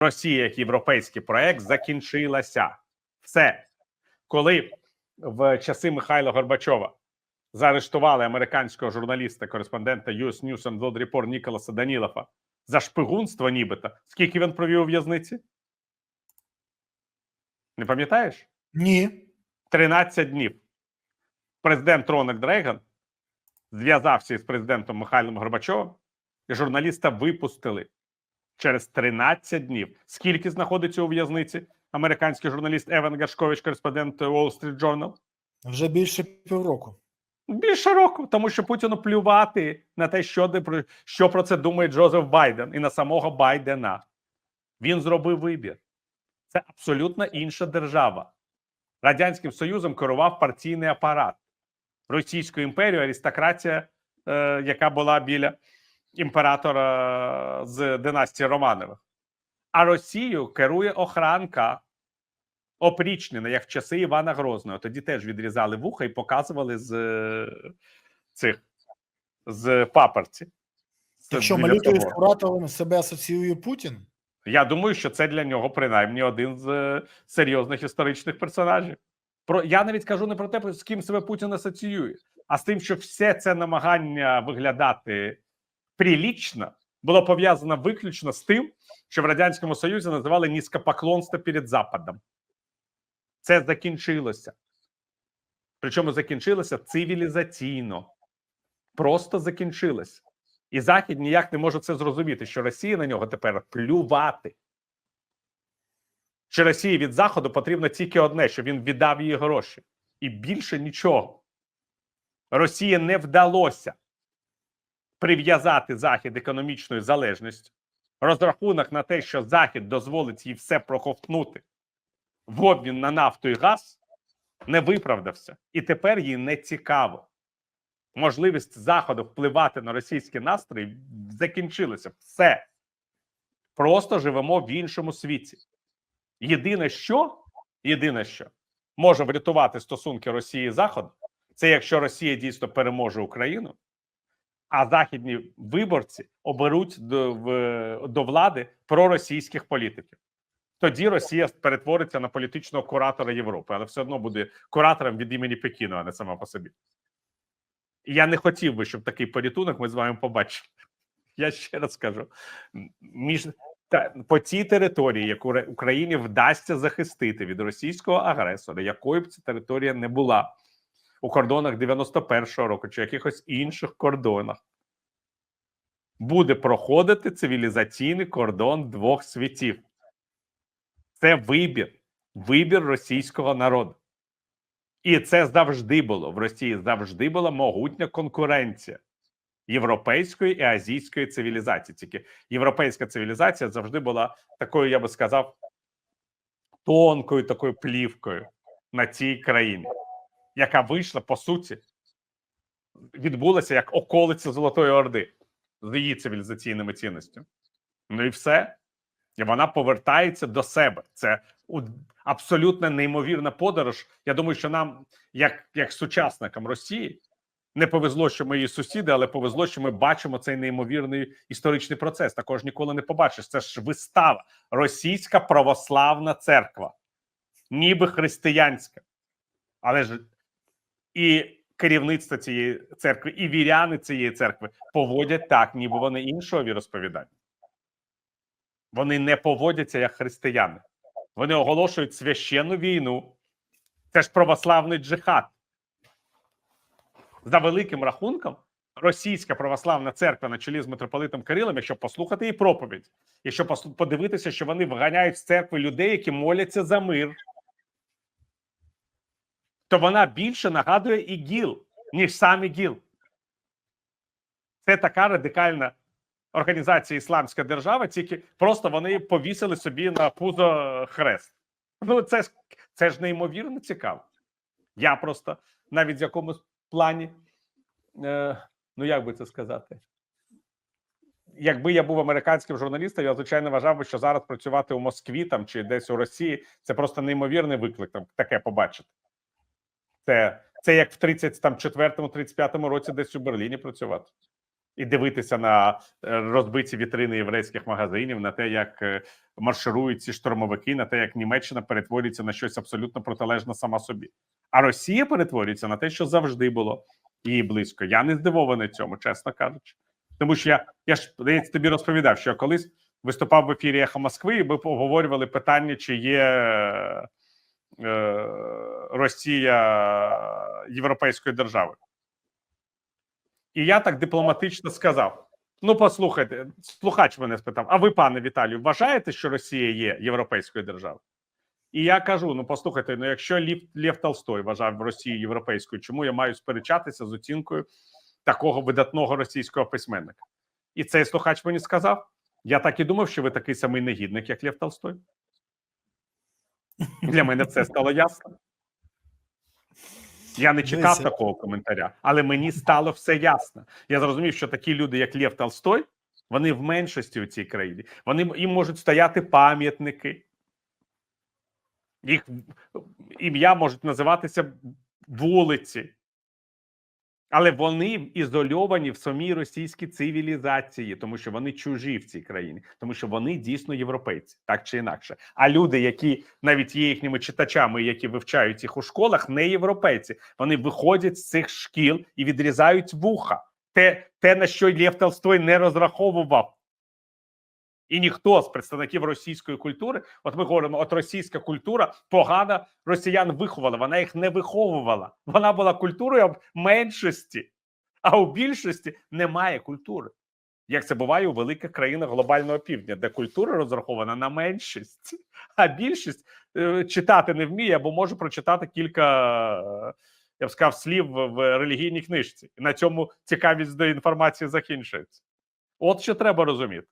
Росія як європейський проект закінчилася. Все. Коли в часи Михайла Горбачова заарештували американського журналіста, кореспондента US News and World Report Ніколаса Данілова за шпигунство, нібито, скільки він провів у в'язниці? Не пам'ятаєш? Ні. 13 днів. Президент Рональд Рейган зв'язався із президентом Михайлом Горбачовим, і журналіста випустили через 13 днів. Скільки знаходиться у в'язниці американський журналіст Еван Гашкович, кореспондент Wall Street Journal? Вже більше півроку. Більше року, тому що Путіну плювати на те, що, де про- що про це думає Джозеф Байден і на самого Байдена. Він зробив вибір. Це абсолютно інша держава. Радянським Союзом керував партійний апарат. Російською імперією аристократія, е, яка була біля імператора з династії Романових. А Росією керує охранка опрічнена, як в часи Івана Грозного. Тоді теж відрізали вуха і показували з е, цих з паперці. Якщо біля малютою з. Куратовим себе асоціює Путін, Я думаю, що це для нього принаймні один з е, серйозних історичних персонажів. Про я навіть кажу не про те, з ким себе Путін асоціює, а з тим, що все це намагання виглядати прилічно було пов'язано виключно з тим, що в радянському союзі називали низькопоклонство перед Западом. Це закінчилося. Причому закінчилося цивілізаційно. Просто закінчилося. І Захід ніяк не може це зрозуміти, що Росія на нього тепер плювати. Що Росії від Заходу потрібно тільки одне, щоб він віддав їй гроші. І більше нічого. Росії не вдалося прив'язати Захід економічною залежністю. Розрахунок на те, що Захід дозволить їй все проковтнути в обмін на нафту і газ, не виправдався. І тепер їй не цікаво. Можливість Заходу впливати на російські настрої закінчилася. Все. Просто живемо в іншому світі. Єдине, що єдине, що може врятувати стосунки Росії і Заходу, це якщо Росія дійсно переможе Україну, а західні виборці оберуть до, в, до влади проросійських політиків. Тоді Росія перетвориться на політичного куратора Європи, але все одно буде куратором від імені Пекіну, а не сама по собі. Я не хотів би, щоб такий порятунок ми з вами побачили. Я ще раз кажу: між та по тій території, яку Україні вдасться захистити від російського агресора, якою б ця територія не була у кордонах 91-го року чи якихось інших кордонах, буде проходити цивілізаційний кордон двох світів. Це вибір, вибір російського народу. І це завжди було в Росії. Завжди була могутня конкуренція європейської і азійської цивілізації. Тільки європейська цивілізація завжди була такою, я би сказав, тонкою такою плівкою на цій країні, яка вийшла по суті, відбулася як околиця Золотої Орди з її цивілізаційними цінностями. Ну і все. І вона повертається до себе. Це абсолютно неймовірна подорож. Я думаю, що нам, як, як сучасникам Росії, не повезло, що ми її сусіди, але повезло, що ми бачимо цей неймовірний історичний процес. Також ніколи не побачиш. Це ж вистава, російська православна церква, ніби християнська, але ж і керівництво цієї церкви, і віряни цієї церкви поводять так, ніби вони іншого віросповідання. Вони не поводяться як християни. Вони оголошують священну війну. Це ж православний джихад. За великим рахунком, російська православна церква на чолі з митрополитом Кирилом, якщо послухати її проповідь, якщо подивитися, що вони вганяють з церкви людей, які моляться за мир, то вона більше нагадує ІГІЛ, ніж сам ІГІЛ. Це така радикальна організація Ісламська держава, тільки просто вони повісили собі на пузо хрест. Ну, це ж це ж неймовірно цікаво. Я просто навіть в якомусь плані, е, ну як би це сказати, якби я був американським журналістом, я звичайно вважав би, що зараз працювати у Москві там чи десь у Росії це просто неймовірний виклик там таке побачити. Це, це як в 34-35 році десь у Берліні працювати. і дивитися на е, розбиті вітрини єврейських магазинів, на те, як е, марширують ці штурмовики, на те, як Німеччина перетворюється на щось абсолютно протилежне сама собі. А Росія перетворюється на те, що завжди було їй близько. Я не здивований цьому, чесно кажучи. Тому що я, я ж здається, тобі розповідав, що я колись виступав в ефірі Ехо Москви, і ми обговорювали питання, чи є е, е, Росія європейською державою. І я так дипломатично сказав: ну, послухайте, слухач мене спитав: а ви, пане Віталію, вважаєте, що Росія є європейською державою? І я кажу: ну послухайте, ну якщо Лів, Лев Толстой вважав Росію європейською, чому я маю сперечатися з оцінкою такого видатного російського письменника? І цей слухач мені сказав: я так і думав, що ви такий самий негідник, як Лев Толстой. Для мене це стало ясно. Я не чекав Дивіться. такого коментаря, але мені стало все ясно. Я зрозумів, що такі люди, як Лев Толстой, вони в меншості у цій країні. Вони їм можуть стояти пам'ятники. Їх ім'я можуть називатися вулиці. Але вони ізольовані в самій російській цивілізації, тому що вони чужі в цій країні, тому що вони дійсно європейці, так чи інакше. А люди, які навіть є їхніми читачами, які вивчають їх у школах, не європейці. Вони виходять з цих шкіл і відрізають вуха. Те, те на що Лев Толстой не розраховував. І ніхто з представників російської культури, от ми говоримо, от російська культура погано росіян виховала. Вона їх не виховувала. Вона була культурою в меншості, а у більшості немає культури. Як це буває у великих країнах глобального півдня, де культура розрахована на меншість, а більшість е, читати не вміє або може прочитати кілька, я б сказав, слів в релігійній книжці. І на цьому цікавість до інформації закінчується. От що треба розуміти.